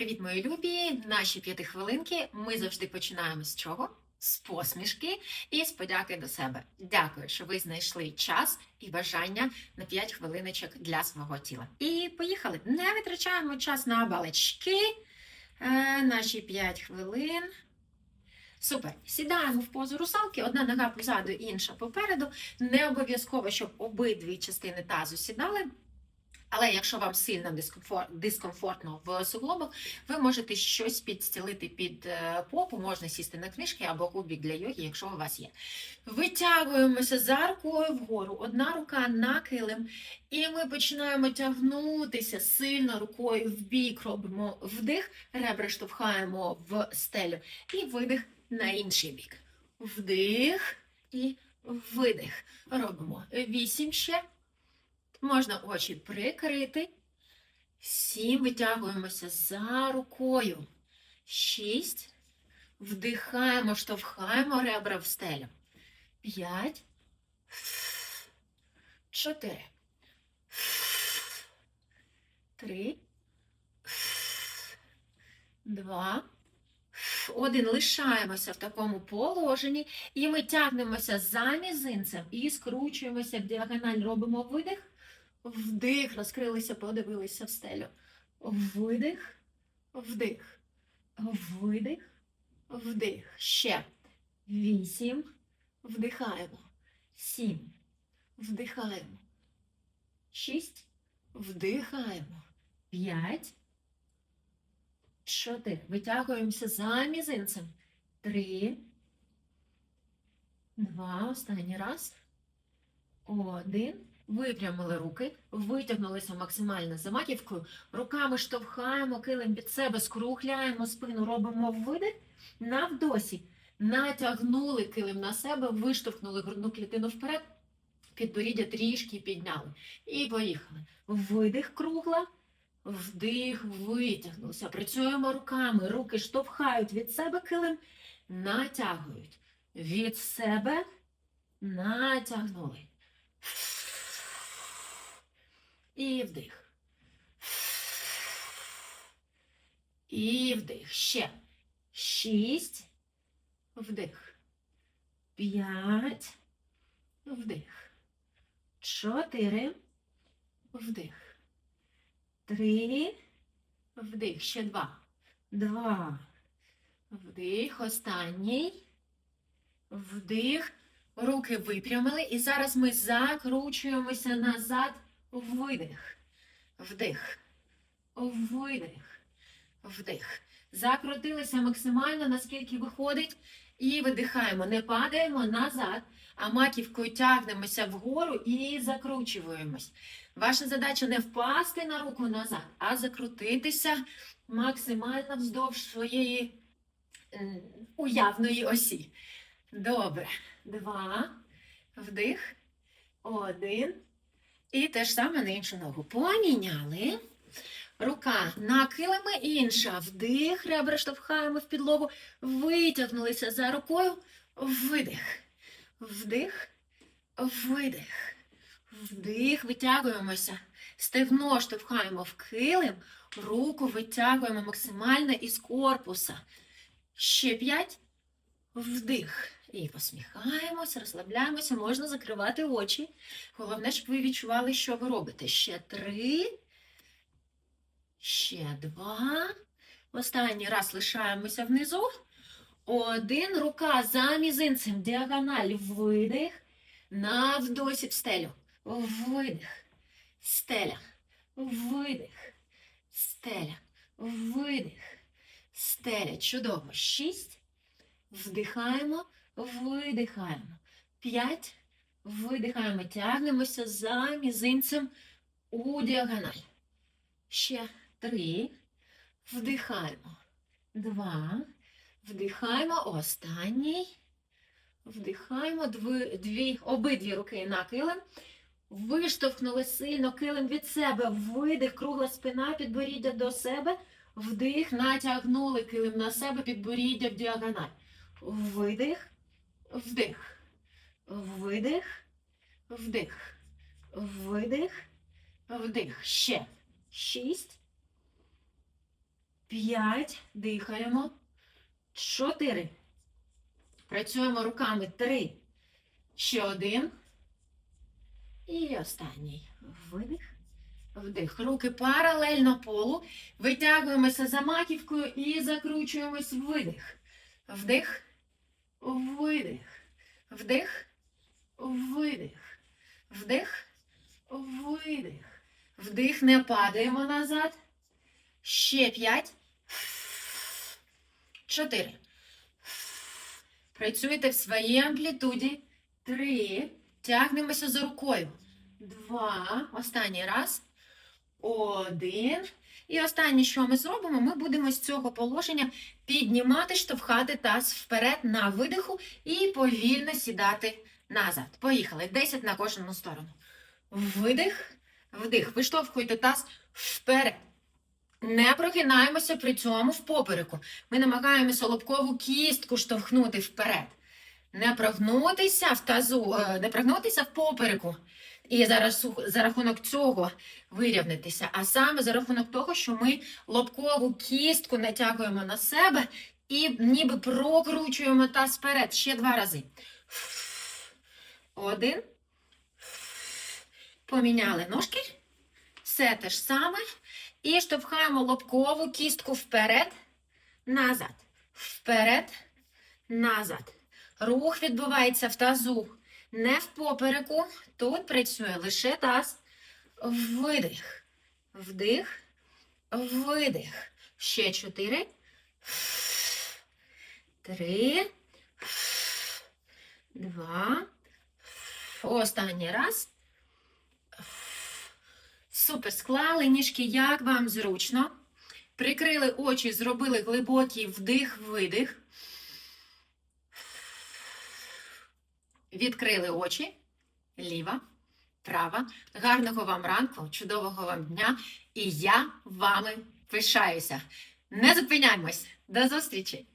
Привіт, мої любі! Наші п'яти хвилинки. Ми завжди починаємо з чого? З посмішки і з подяки до себе. Дякую, що ви знайшли час і бажання на 5 хвилиночок для свого тіла. І поїхали! Не витрачаємо час на балачки. Е, наші 5 хвилин. Супер. Сідаємо в позу русалки, одна нога позаду, інша попереду. Не обов'язково, щоб обидві частини тазу сідали. Але якщо вам сильно дискомфор- дискомфортно в суглобах, ви можете щось підстілити під е, попу, можна сісти на книжки або кубік для йоги, якщо у вас є. Витягуємося за рукою вгору, одна рука на килим, і ми починаємо тягнутися сильно рукою в бік, робимо вдих, ребра штовхаємо в стелю і видих на інший бік. Вдих і видих. Робимо вісім ще. Можна очі прикрити. Сім. Витягуємося за рукою. Шість. Вдихаємо, штовхаємо ребра в стелю. П'ять. Чотири. Три. Два. Один. Лишаємося в такому положенні. І ми тягнемося за мізинцем і скручуємося в діагональ. Робимо видих. Вдих, розкрилися, подивилися в стелю. Видих, вдих, видих, вдих. Ще. Вісім. Вдихаємо. Сім. Вдихаємо. Шість. Вдихаємо. П'ять. Чотири. Витягуємося за мізинцем. Три. Два. Останній раз. Один. Випрямили руки, витягнулися максимально за маківкою, руками штовхаємо килим від себе, скругляємо спину, робимо видих на вдосі. Натягнули килим на себе, виштовхнули грудну клітину вперед, підборіддя трішки підняли. І поїхали. Видих кругла, вдих, витягнувся. Працюємо руками, руки штовхають від себе килим, натягують. Від себе натягнули. І вдих. І вдих. Ще. Шість. Вдих. П'ять. Вдих. Чотири. Вдих. Три. Вдих. Ще два. Два. Вдих. Останній. Вдих. Руки випрямили. І зараз ми закручуємося назад. Видих. Вдих. Видих. Вдих. Закрутилися максимально, наскільки виходить. І видихаємо. Не падаємо назад, а маківкою тягнемося вгору і закручуємось. Ваша задача не впасти на руку назад, а закрутитися максимально вздовж своєї уявної осі. Добре. Два. Вдих. Один. І те ж саме на іншу ногу. Поміняли. Рука на килими, інша. Вдих, ребра штовхаємо в підлогу. Витягнулися за рукою. Видих. Вдих. Видих. Вдих. Витягуємося. Стегно штовхаємо в килим. Руку витягуємо максимально із корпуса. Ще п'ять. Вдих. І посміхаємося, розслабляємося, можна закривати очі. Головне, щоб ви відчували, що ви робите. Ще три. Ще два. Останній раз лишаємося внизу. Один. Рука за мізинцем. Діагональ. Видих. На вдосі в стелю. Видих. Стеля. Видих. Стеля. Видих. Стеля. Чудово. Шість. Вдихаємо. Видихаємо. П'ять. Видихаємо. Тягнемося за мізинцем у діагональ. Ще три. Вдихаємо. Два. Вдихаємо. Останній. Вдихаємо. Дві, дві, обидві руки на килим. Виштовхнули сильно килим від себе. Видих, кругла спина, підборіддя до себе. Вдих, натягнули килим на себе, підборіддя в діагональ. Видих, вдих, видих, вдих, видих, вдих. Ще. Шість. П'ять. Дихаємо. Чотири. Працюємо руками. Три. Ще один. І останній. Видих. Вдих. Руки паралельно полу. Витягуємося за маківкою і закручуємось. Видих. Вдих. Видих. Вдих. Видих. Вдих. Видих. Вдих. Не падаємо назад. Ще п'ять. Чотири. Працюйте в своїй амплітуді. Три. Тягнемося за рукою. Два. Останній раз. Один. І останнє, що ми зробимо, ми будемо з цього положення піднімати, штовхати таз вперед на видиху і повільно сідати назад. Поїхали. 10 на кожну сторону. Видих, вдих. Виштовхуйте таз вперед. Не прогинаємося при цьому в попереку. Ми намагаємося лобкову кістку штовхнути вперед. Не прогнутися в тазу, е, не прогнутися в попереку. І зараз за рахунок цього вирівнятися, а саме за рахунок того, що ми лобкову кістку натягуємо на себе і ніби прокручуємо таз вперед ще два рази. Один. Поміняли ножки. Все те ж саме. І штовхаємо лобкову кістку вперед, назад. Вперед, назад. Рух відбувається в тазу, не в попереку. Тут працює лише таз. Видих. Вдих. Видих. Ще чотири. Три. Два. Останній раз. Супер. Склали ніжки, як вам зручно. Прикрили очі, зробили глибокий вдих-видих. Відкрили очі. Ліва, права. Гарного вам ранку, чудового вам дня. І я вами пишаюся. Не зупиняймось! До зустрічі!